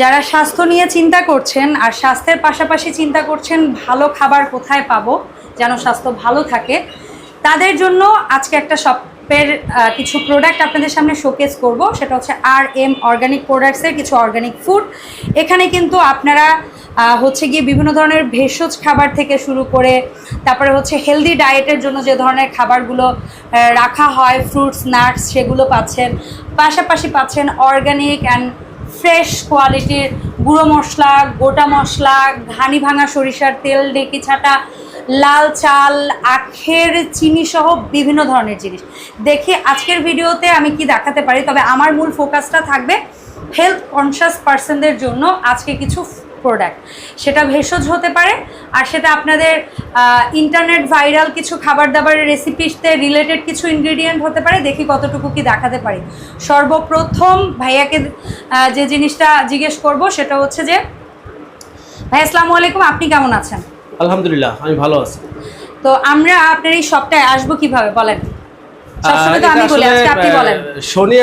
যারা স্বাস্থ্য নিয়ে চিন্তা করছেন আর স্বাস্থ্যের পাশাপাশি চিন্তা করছেন, ভালো খাবার কোথায় পাবো যেন স্বাস্থ্য ভালো থাকে, তাদের জন্য আজকে একটা শপের কিছু প্রোডাক্ট আপনাদের সামনে শোকেস করব। সেটা হচ্ছে আর এম অর্গানিক প্রোডাক্টসের কিছু অর্গানিক ফুড এখানে কিন্তু আপনারা হচ্ছে গিয়ে বিভিন্ন ধরনের ভেষজ খাবার থেকে শুরু করে, তারপরে হচ্ছে হেলদি ডায়েটের জন্য যে ধরনের খাবারগুলো রাখা হয় ফ্রুটস নাটস সেগুলো পাচ্ছেন। পাশাপাশি পাচ্ছেন অর্গানিক অ্যান্ড ফ্রেশ কোয়ালিটির গুঁড়ো মশলা, গোটা মশলা, ঘানি ভাঙা সরিষার তেল ডেকি ছাটা, লাল চাল, আখের, চিনি সহ বিভিন্ন ধরনের জিনিস। দেখে আজকের ভিডিওতে আমি কি দেখাতে পারি, তবে আমার মূল ফোকাসটা থাকবে হেলথ কনসিয়াস পার্সনদের জন্য আজকে কিছু প্রোডাক্ট সেটা ভেষজ হতে পারে আর সেটা আপনাদের ইন্টারনেট ভাইরাল কিছু খাবার দাবারের রেসিপিতে রিলেটেড কিছু ইনগ্রিডিয়েন্ট হতে পারে দেখি কতটুকু কি দেখাতে পারি। সর্বপ্রথম ভাইয়াকে যে জিনিসটা জিজ্ঞেস করব সেটা হচ্ছে যে ভাই আসসালামু আলাইকুম আপনি কেমন আছেন? আলহামদুলিল্লাহ আমি ভালো আছি। তো আমরা আপনার এই শপটায় আসব কীভাবে বলেন।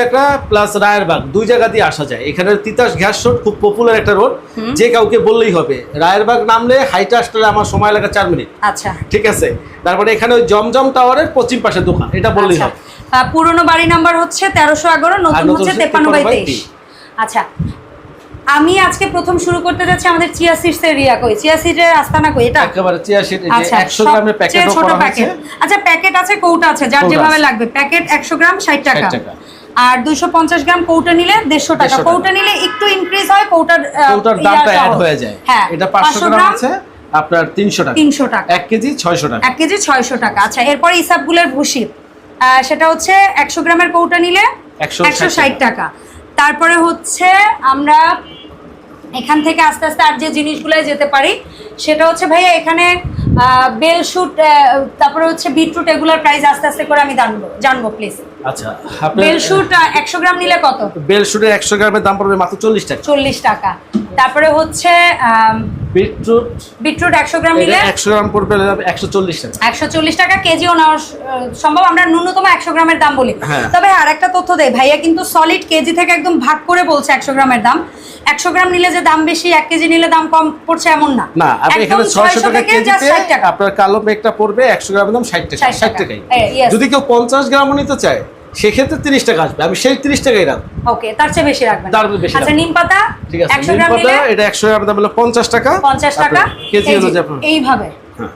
একটা প্লাস রায়েরবাগ দুই জায়গা দিয়ে আসা যায়। এখানে তিতাস গ্যাস রোড খুব পপুলার একটা রোড যে কাউকে বললেই হবে। রায়েরবাগ নামলে হাইটা আসলে আমার সময় লাগা চার মিনিট। আচ্ছা। ঠিক আছে? তারপরে এখানে ওই জমজম টাওয়ারের পশ্চিম পাশে দোকান এটা বললেই আচ্ছা। হবে। পুরনো বাড়ি নাম্বার হচ্ছে তেরোশো এগারো নতুন হচ্ছে হচ্ছে তেপান্ন বাই তেইশ। আচ্ছা। আমি আজকে প্রথম শুরু করতে যাচ্ছি আমাদের চিয়া সিডস এর রিয়া কই? চিয়া সিডের আস্তানা কই? এটা? একেবারে চিয়া শিট আচ্ছা একশো গ্রামের প্যাকেট ছোট প্যাকেট আচ্ছা প্যাকেট আছে কৌটা আছে যার যেভাবে লাগবে। প্যাকেট একশো গ্রাম ষাট টাকা। 60 টাকা। আর দুইশো পঞ্চাশ গ্রাম কৌটা নিলে দেড়শো টাকা। 150 টাকা। কৌটা নিলে একটু ইনক্রিজ হয় কৌটার ইয়া দামটা অ্যাড হয়ে। যায়। হ্যাঁ এটা পাঁচশো গ্রাম আছে আপনার তিনশো টাকা। তিনশো টাকা। এক কেজি ছয়শো টাকা। এক কেজি ছয়শো টাকা। আচ্ছা এরপরে ইসাবগুলের ভুসি। সেটা হচ্ছে একশো গ্রামের কৌটা নিলে 160 একশো ষাট টাকা। তারপরে হচ্ছে আমরা এখান থেকে আস্তে আস্তে আর যে জিনিসগুলো যেতে পারি সেটা হচ্ছে ভাইয়া এখানে বেলশুট তারপরে হচ্ছে বিটরুট এগুলোর প্রাইস আস্তে আস্তে করে আমি জানব জানব প্লিজ আচ্ছা বেলশুট বেল শুট একশো গ্রাম নিলে কত? বেলশুটের একশো গ্রামের দাম পড়বে মাত্র চল্লিশ টাকা। চল্লিশ টাকা। তারপরে হচ্ছে বিটরুট। বিটরুট একশো গ্রাম নিলে? একশো গ্রাম পড়বে একশো চল্লিশ টাকা। একশো চল্লিশ টাকা কেজিও নেওয়া সম্ভব। আমরা ন্যূনতম একশো গ্রামের দাম বলি। হ্যাঁ। তবে আর একটা তথ্য দেয় ভাইয়া কিন্তু সলিড কেজি থেকে একদম ভাগ করে বলছে একশো গ্রামের দাম। একশো গ্রাম নিলে যে দাম বেশি এক কেজি নিলে দাম কম পড়ছে এমন না। না আপনি এখানে ছয়শো 600 টাকা কেজিতে আপনার কালো মেঘটা পড়বে একশো গ্রামের দাম ষাট টাকা। 60 টাকা। টাকাই। যদি কেউ পঞ্চাশ গ্রামও নিতে চায় সেক্ষেত্রে তিরিশ টাকা আসবে। আমি সেই তিরিশ টাকাই রাখব। ওকে তার চেয়ে বেশি রাখবেন তার চেয়ে বেশি আচ্ছা নিম পাতা ঠিক আছে একশো নিম পাতা, এটা একশো গ্রামের দাম হলো পঞ্চাশ টাকা। পঞ্চাশ টাকা। কেজি হলো যে, যে আপনার এইভাবে। হ্যাঁ।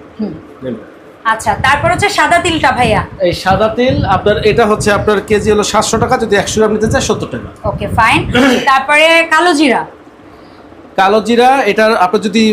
আচ্ছা তারপর হচ্ছে সাদা তিলটা ভাইয়া। এই সাদা তিল আপনার এটা হচ্ছে আপনার কেজি হলো সাতশো টাকা যদি একশো গ্রাম নিতে চায় সত্তর টাকা। ওকে ফাইন তারপরে কালো জিরা। কালো জিরা এটার আপনার যদি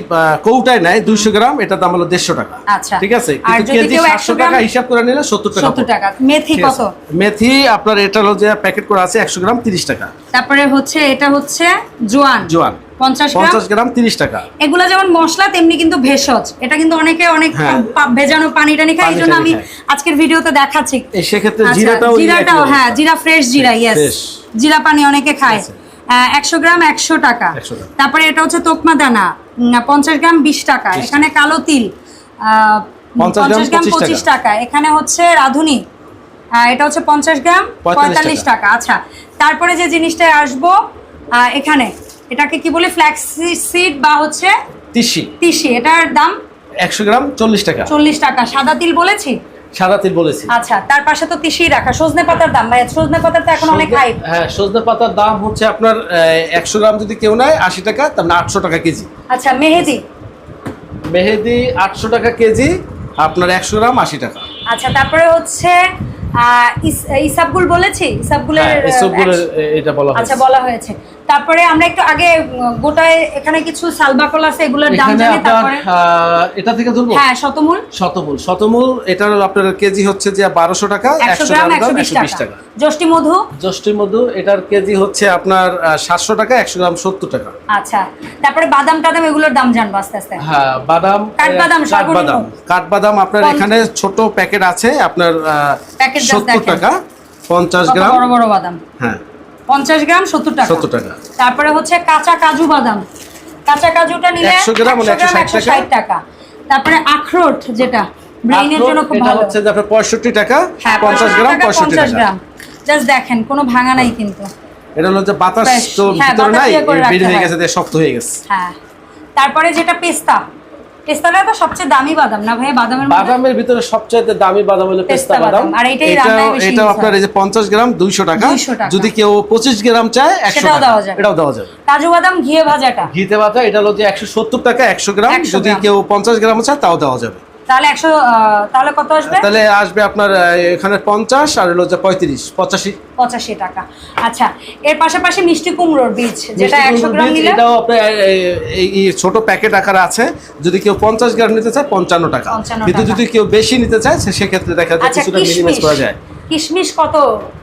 কৌটায় নেয় দুইশো গ্রাম এটার দাম হলো দেড়শো টাকা। আচ্ছা। ঠিক আছে? আর কেজি সাতশো টাকা হিসাব করে নিলে সত্তর টাকা টাকা। মেথি কত? মেথি আপনার এটা হলো যে প্যাকেট করা আছে একশো গ্রাম তিরিশ টাকা। তারপরে হচ্ছে এটা হচ্ছে জোয়ান। জোয়ান। পঞ্চাশ গ্রাম? পঞ্চাশ গ্রাম তিরিশ টাকা। এগুলো যেমন মশলা তেমনি কিন্তু ভেষজ। এটা কিন্তু অনেকে অনেক হ্যাঁ। ভেজানো পানি টানি খায় আমি আজকের ভিডিওতে দেখাচ্ছি। সেক্ষেত্রে আচ্ছা, জিরাটাও জিরাটাও হ্যাঁ জিরা ফ্রেশ জিরা ইয়েস জিরা পানি অনেকে খায়। একশো গ্রাম একশো টাকা। তারপরে এটা হচ্ছে তোকমা দানা। পঞ্চাশ গ্রাম বিশ টাকা। এখানে কালো তিল পঞ্চাশ গ্রাম পঁচিশ টাকা। এখানে হচ্ছে রাধুনি। এটা হচ্ছে পঞ্চাশ গ্রাম পঁয়তাল্লিশ টাকা। আচ্ছা তারপরে যে জিনিসটা আসব এখানে। এটাকে কি বলি? ফ্ল্যাক্স সিড বা হচ্ছে তিসি। তিসি। এটার দাম একশো গ্রাম চল্লিশ টাকা। চল্লিশ টাকা। সাদা তিল বলেছি? সাদা তিল বলেছি। আচ্ছা তার পাশে তো তিসি রাখা। সজনে পাতার দাম ভাই সজনে পাতার তো এখন অনেক হাই হ্যাঁ সজনে পাতার দাম হচ্ছে আপনার একশো গ্রাম যদি কেউ নেয় আশি টাকা তার মানে আটশো টাকা কেজি। আচ্ছা মেহেদি? মেহেদি আটশো টাকা কেজি আপনার একশো গ্রাম আশি টাকা। আচ্ছা তারপরে হচ্ছে ইসাবগুল বলেছি? ইসাবগুলের হ্যাঁ এটা বলা আচ্ছা বলা হয়েছে। তারপরে আমরা একটু আগে গোটায় এখানে কিছু সালবাকল আছে এগুলোর দাম জানি তারপরে? এটা থেকে ধরবো? হ্যাঁ শতমূল। শতমূল। শতমূল এটার আপনার কেজি হচ্ছে যে বারোশো টাকা একশো একশো গ্রাম গ্রাম একশো দাম বিশ একশো বিশ টাকা। টাকা। যষ্টি মধু? জ্যৈষ্ঠীর মধু এটার কেজি হচ্ছে আপনার সাতশো টাকা একশো গ্রাম সত্তর টাকা। আচ্ছা। তারপরে বাদাম টাদাম এগুলোর দাম জানব আস্তে আস্তে। হ্যাঁ বাদাম কাঠবাদাম। কাঠবাদাম। কাঠবাদাম আপনার এখানে ছোট প্যাকেট আছে আপনার প্যাকেট just সত্তর দেখেন। টাকা পঞ্চাশ কত গ্রাম। বড় বড় বাদাম। হ্যাঁ। পঞ্চাশ গ্রাম সত্তর টাকা। 70 টাকা। তারপরে হচ্ছে কাঁচা কাজু বাদাম। কাঁচা কাজুটা নিলে 100 গ্রাম হলে 160 একশো ষাট টাকা। তারপরে আখরোট যেটা ব্রেইনের জন্য খুব এটা ভালো। হচ্ছে যে আপনার পঁয়ষট্টি টাকা হ্যাঁ পঞ্চাশ গ্রাম পঁয়ষট্টি পঞ্চাশ টাকা। জাস্ট দেখেন কোনো ভাঙা নাই কিন্তু। এটা হলো যে বাতাস তো হ্যাঁ, ভিতরে নাই বের হয়ে গেছে শক্ত হয়ে গেছে। হ্যাঁ। তারপরে যেটা পেস্তা তো সবচেয়ে দামি বাদাম না ভাই? বাদামের বাদামের ভিতরে সবচেয়ে দামি বাদাম হলো পেস্তা বাদাম। আর এটাই এটা রান্নায় বেশি এটা আপনার। এই যে 50 গ্রাম 200 টাকা। 200 যদি কেউ 25 গ্রাম চায় 100 টাকা। দেওয়া যাবে। এটাও দেওয়া যাবে। কাজু বাদাম ঘিয়ে ভাজাটা। ঘিতে এটা হলো যে 170 টাকা 100 গ্রাম। 100 যদি কেউ 50 গ্রাম চায় তাও দেওয়া যাবে। তাহলে একশো তাহলে কত আসবে? তাহলে আসবে আপনার এখানে 50 আর হলো যে 35 85 পঁচাশি টাকা। আচ্ছা এর পাশাপাশি মিষ্টি কুমড়োর বীজ যেটা মিষ্টি একশো কুমড়োর গ্রাম নিলে? এটাও আপনার এই- ছোট প্যাকেট আকারে আছে। যদি কেউ 50 গ্রাম নিতে চায় 55 টাকা। কিন্তু যদি কেউ বেশি নিতে চায় সেক্ষেত্রে দেখা যায় আচ্ছা কিছুটা মিনিমাইজ করা যায়। কিশমিশ কত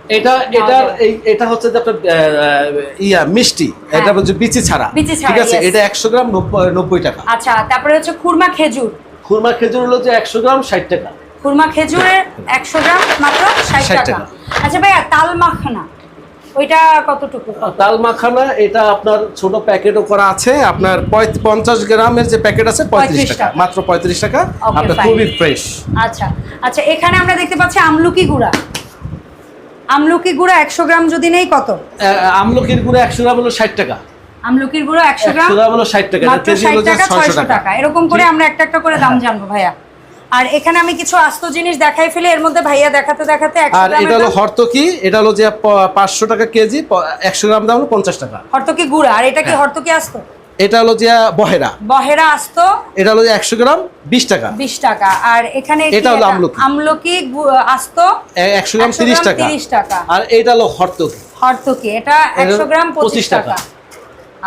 এটা এটা এটা হচ্ছে যে আপনার ইয়া মিষ্টি। এটা হচ্ছে বিচি ছাড়া। ঠিক আছে? এটা একশো গ্রাম নব্বই নব্বই টাকা। আচ্ছা তারপরে হচ্ছে খুরমা খেজুর। খুরমা খেজুর হলো যে একশো গ্রাম ষাট টাকা। খুরমা খেজুরের একশো গ্রাম মাত্র ষাট টাকা। আচ্ছা ভাইয়া তাল মাখানা ওইটা কতটুকু? তাল মাখানা এটা আপনার ছোট প্যাকেটও করা আছে। আপনার পঞ্চাশ গ্রামের যে প্যাকেট আছে পঁয়ত্রিশ টাকা। টাকা। মাত্র পঁয়ত্রিশ টাকা। আপনার খুবই ফ্রেশ আচ্ছা আচ্ছা এখানে আমরা দেখতে পাচ্ছি আমলকি গুঁড়া। আমলকি গুঁড়া একশো গ্রাম যদি নেই কত? আমলকির গুঁড়ো একশো গ্রাম হলো ষাট টাকা। আমলকির গুঁড়ো একশো গ্রাম একশো গ্রাম হলো ষাট টাকা মাত্র টাকা এরকম করে আমরা একটা একটা করে দাম জানব ভাইয়া। আর এখানে আমি কিছু আস্ত জিনিস দেখাই ফেলে এর মধ্যে ভাইয়া দেখাতে দেখাতে আর এটা হলো হর্তকি এটা হলো যে প- পাঁচশো টাকা কেজি প- একশো গ্রাম দাম হলো পঞ্চাশ টাকা। হর্তকি গুঁড়া আর এটা কি হ্যাঁ। হর্তকি আস্ত? এটা হলো যে বহেরা। বহেরা আস্ত। এটা হলো যে একশো গ্রাম বিশ টাকা। বিশ টাকা। আর এখানে এটা হলো আমলকি। আমলকি আস্ত। এ- একশো গ্রাম 100 তিরিশ টাকা। 30 টাকা। আর এটা হলো হর্তকি। হর্তকি এটা একশো গ্রাম পঁচিশ 25 টাকা।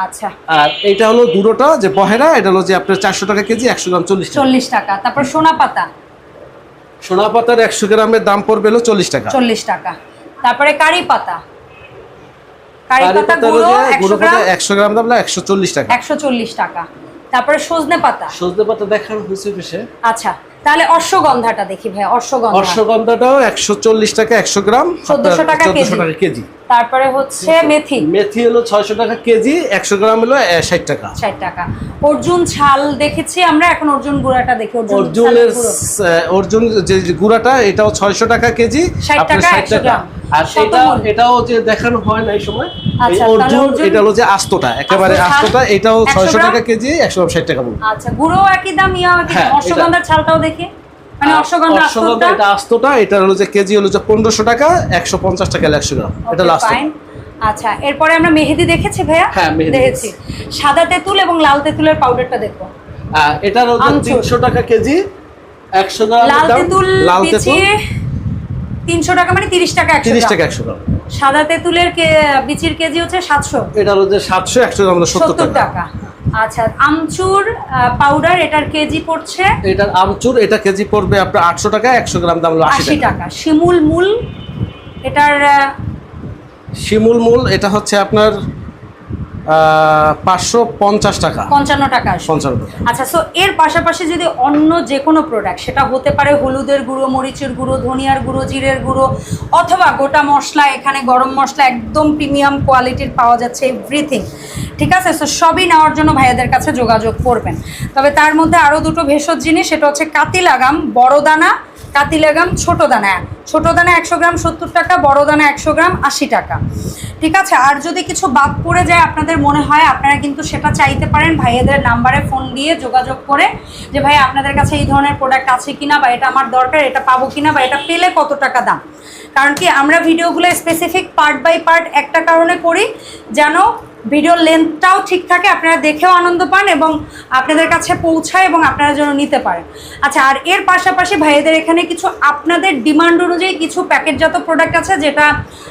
আচ্ছা। আর এটা হলো গুঁড়োটা যে বহেরা এটা হলো যে আপনার চারশো টাকা কেজি একশো গ্রাম চল্লিশ টাকা। চল্লিশ টাকা। তারপর সোনা পাতা? সোনা পাতার একশো গ্রামের দাম পড়বে হলো চল্লিশ টাকা। চল্লিশ টাকা। তারপরে কারি পাতা? কারি কারি পাতা পাতা গুঁড়ো একশো গ্রাম? একশো গ্রাম দাম হলো একশো চল্লিশ টাকা। একশো চল্লিশ টাকা। তারপরে সজনে পাতা? সজনে পাতা হয়েছে বেশে। আচ্ছা তাহলে অশ্বগন্ধাটা দেখি ভাই অশ্বগন্ধা। অশ্বগন্ধাটাও একশো চল্লিশ টাকা একশো গ্রাম চোদ্দশো টাকা কেজি। তারপরে হচ্ছে মেথি। মেথি হলো ছয়শো টাকা কেজি একশো গ্রাম হলো ষাট টাকা। ষাট টাকা। অর্জুন ছাল দেখেছি আমরা এখন অর্জুন গুঁড়াটা দেখি। অর্জুনের অর্জুন যে গুঁড়াটা এটাও ছয়শো টাকা কেজি 60 আপনার টাকা, 60 100 গ্রাম। আর এটা এটাও যে দেখানো হয় না এই সময় আচ্ছা, অর্জুন এটা হলো যে আস্তটা একেবারে আস্তটা এটাও ছয়শো টাকা কেজি একশো ষাট টাকা আচ্ছা গুঁড়ো একই দাম ইয়া হ্যাঁ, অশ্বগন্ধার ছালটাও দেখি। অশ্বগন্ধা অশ্বগন্ধা এটা আস্তটা এটা হলো যে কেজি হলো যে পনেরোশো টাকা একশো পঞ্চাশ টাকা একশো গ্রাম। এটা লাস্ট আচ্ছা এরপরে আমরা মেহেদি দেখেছি ভাইয়া? হ্যাঁ, মেহেদি দেখেছি। সাদা তেঁতুল এবং লাল তেঁতুলের পাউডারটা দেখব। এটা হলো তিনশো টাকা কেজি একশো গ্রাম লাল তেঁতুল লাল তেঁতুল। তিনশো টাকা মানে তিরিশ টাকা তিরিশ টাকা একশো গ্রাম। সাদা তেঁতুলের বিচির কেজি হচ্ছে সাতশো। এটা হলো যে সাতশো একশো গ্রাম সত্তর টাকা। আচ্ছা আমচুর পাউডার এটার কেজি পড়ছে? এটার আমচুর এটা কেজি পড়বে আপনার আটশো টাকা একশো গ্রাম দাম হলো আশি টাকা। শিমুল মূল এটার শিমুল মূল এটা হচ্ছে আপনার পাঁচশো পঞ্চাশ টাকা। পঞ্চান্ন টাকা। পঞ্চান্ন টাকা। আচ্ছা সো এর পাশাপাশি যদি অন্য যে কোনো প্রোডাক্ট সেটা হতে পারে হলুদের গুঁড়ো মরিচের গুঁড়ো ধনিয়ার গুঁড়ো জিরের গুঁড়ো অথবা গোটা মশলা এখানে গরম মশলা একদম প্রিমিয়াম কোয়ালিটির পাওয়া যাচ্ছে এভরিথিং ঠিক আছে? সো সবই নেওয়ার জন্য ভাইয়াদের কাছে যোগাযোগ করবেন। তবে তার মধ্যে আরও দুটো ভেষজ জিনিস, সেটা হচ্ছে কাতিলাগাম বড় দানা কাতিলাগাম ছোট দানা ছোট দানা একশো গ্রাম, সত্তর টাকা বড় দানা একশো গ্রাম, আশি টাকা। ঠিক আছে? আর যদি কিছু বাদ পড়ে যায় আপনাদের মনে হয়, আপনারা কিন্তু সেটা চাইতে পারেন ভাইয়াদের নাম্বারে ফোন দিয়ে যোগাযোগ করে যে ভাই আপনাদের কাছে এই ধরনের প্রোডাক্ট আছে কিনা বা এটা আমার দরকার, এটা পাবো কিনা বা এটা পেলে কত টাকা দাম? কারণ কি, আমরা ভিডিওগুলো স্পেসিফিক পার্ট বাই পার্ট একটা কারণে করি, যেন ভিডিওর লেন্থটাও ঠিক থাকে আপনারা দেখেও আনন্দ পান এবং আপনাদের কাছে পৌঁছায় এবং আপনারা যেন নিতে পারেন আচ্ছা আর এর পাশাপাশি ভাইদের এখানে কিছু আপনাদের ডিমান্ড অনুযায়ী কিছু প্যাকেটজাত প্রোডাক্ট আছে যেটা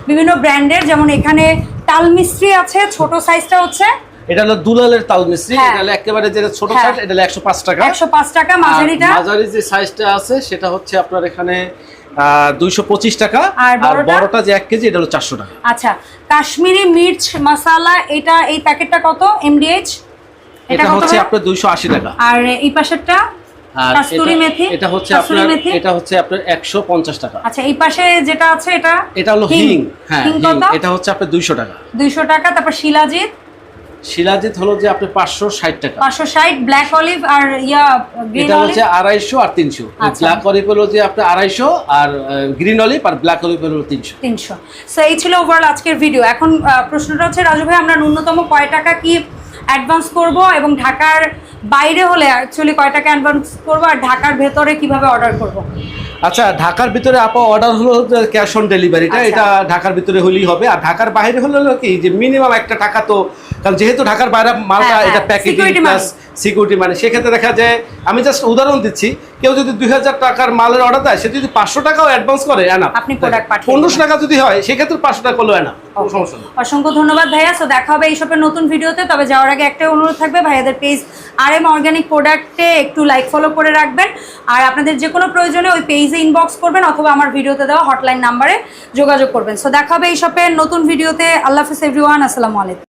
বিভিন্ন ব্র্যান্ডের যেমন এখানে তাল মিস্ত্রি আছে ছোট সাইজটা হচ্ছে এটা হলো দুলালের তাল মিস্ত্রি হ্যাঁ। এটা হলো একেবারে যেটা ছোট হ্যাঁ। সাইজ এটা হলো একশো পাঁচ টাকা একশো পাঁচ টাকা মাঝারিটা মাঝারি যে সাইজটা আছে সেটা হচ্ছে আপনার এখানে দুইশো পঁচিশ টাকা। আর বড়টা? যে এক কেজি এটা হলো চারশো টাকা। আচ্ছা কাশ্মীরি মির্চ মশালা এটা এই প্যাকেটটা কত এমডিএইচ এটা হচ্ছে আপনার দুইশো আশি টাকা। আর এই পাশেরটা? কাস্তুরি মেথি? এটা হচ্ছে আপনার এটা হচ্ছে আপনার একশো পঞ্চাশ টাকা। আচ্ছা এই পাশে যেটা আছে এটা এটা হলো হিং। হ্যাঁ এটা হচ্ছে আপনার দুইশো টাকা। দুইশো টাকা তারপর শিলাজিৎ। শিলাজিৎ হলো যে আপনি পাঁচশো ষাট টাকা। পাঁচশো ষাট ব্ল্যাক অলিভ আর ইয়া গ্রিন এটা হচ্ছে আড়াইশো আর তিনশো। আচ্ছা। ব্ল্যাক অলিভ হলো যে আপনার আড়াইশো আর গ্রিন অলিভ আর ব্ল্যাক অলিভ হলো তিনশো। তিনশো। সো এই ছিল ওভারঅল আজকের ভিডিও এখন প্রশ্নটা হচ্ছে রাজু ভাই আমরা ন্যূনতম কয় টাকা কি অ্যাডভান্স করব এবং ঢাকার বাইরে হলে অ্যাকচুয়ালি কয় টাকা অ্যাডভান্স করব আর ঢাকার ভেতরে কীভাবে অর্ডার করব? আচ্ছা ঢাকার ভিতরে আপা অর্ডার হলো ক্যাশ অন ডেলিভারিটা। এটা ঢাকার ভিতরে হলেই হবে। আর ঢাকার বাইরে হলে হলো কি যে মিনিমাম একটা টাকা তো কারণ যেহেতু ঢাকার বাইরে মালটা হ্যাঁ, এটা হ্যাঁ, প্যাকেজিং প্লাস সিকিউরিটি মানে সেক্ষেত্রে দেখা যায় আমি জাস্ট উদাহরণ দিচ্ছি কেউ যদি দুই হাজার টাকার মালের অর্ডার দেয় সে যদি পাঁচশো টাকাও অ্যাডভান্স করে এনা আপনি পনেরোশো। টাকা যদি হয় সেক্ষেত্রে পাঁচশো টাকা করলেও এনা কোনো সমস্যা নেই। অসংখ্য ধন্যবাদ ভাইয়া। সো দেখা হবে এইসবের নতুন ভিডিওতে। তবে যাওয়ার আগে একটাই অনুরোধ থাকবে ভাইয়াদের পেজ আর এম অর্গ্যানিক প্রোডাক্টে একটু লাইক ফলো করে রাখবেন। আর আপনাদের যে কোনো প্রয়োজনে ওই পেজে ইনবক্স করবেন অথবা আমার ভিডিওতে দেওয়া হটলাইন নাম্বারে যোগাযোগ করবেন। সো দেখা হবে এইসবের নতুন ভিডিওতে। আল্লাহ হাফিজ এভরিওয়ান আসসালামু আলাইকুম।